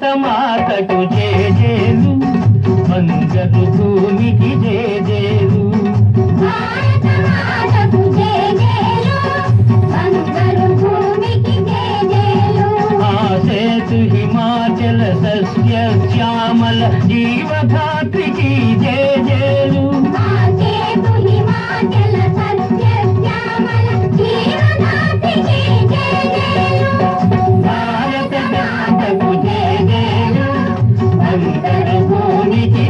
భారత మాతకు జేజేలు. బంగరు భూమికి జేజేలు. ఆసేతు హిమాచల సస్య శ్యామల జీవధాత్రికి జేజేలు. ఆసేతు హిమాచల అందరి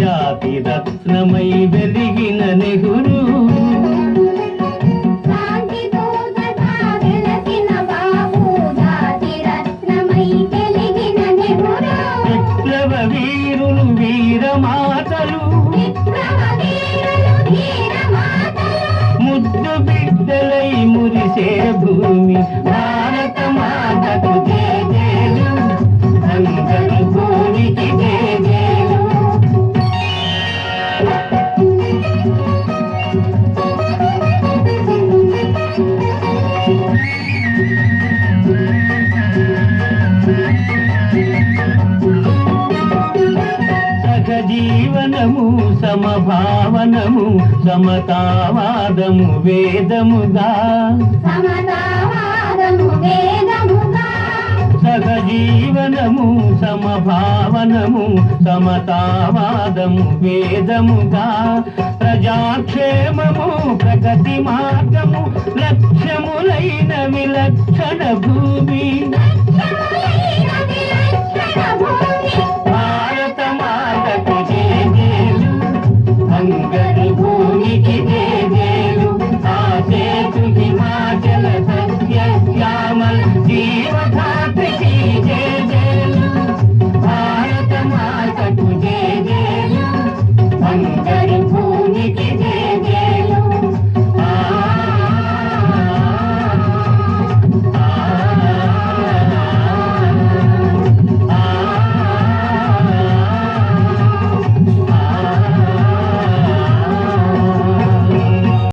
జాతి రత్నమై వెలిగిన నెహురు. విప్లవ వీరులు వీరమాతలు ముద్దు బిడ్డలై మురిసే భూమి సహజీవనము సమభావనము సమతావాదము వేదముగా. సమతావాదము వేదముగా. సహజీవనము సమభావనము సమతావాదము వేదముగా. ప్రజాక్షేమము ప్రగతి మార్గము లక్ష్యములైన విలక్షణ భూమి.